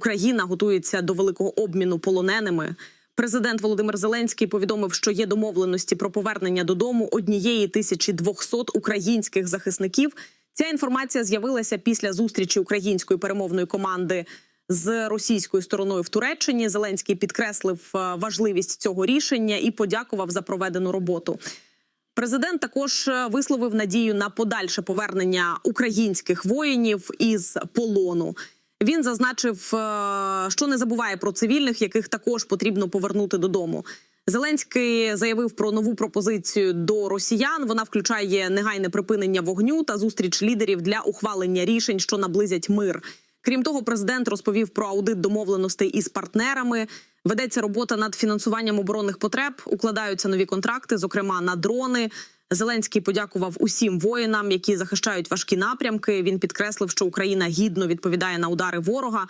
Україна готується до великого обміну полоненими. Президент Володимир Зеленський повідомив, що є домовленості про повернення додому однієї тисячі двохсот українських захисників. Ця інформація з'явилася після зустрічі української перемовної команди з російською стороною в Туреччині. Зеленський підкреслив е, важливість цього рішення і подякував за проведену роботу. Президент також е, висловив надію на подальше повернення українських воїнів із полону. Він зазначив, е, що не забуває про цивільних, яких також потрібно повернути додому. Зеленський заявив про нову пропозицію до росіян. Вона включає негайне припинення вогню та зустріч лідерів для ухвалення рішень, що наблизять мир. Крім того, президент розповів про аудит домовленостей із партнерами. Ведеться робота над фінансуванням оборонних потреб, укладаються нові контракти, зокрема на дрони. Зеленський подякував усім воїнам, які захищають важкі напрямки. Він підкреслив, що Україна гідно відповідає на удари ворога.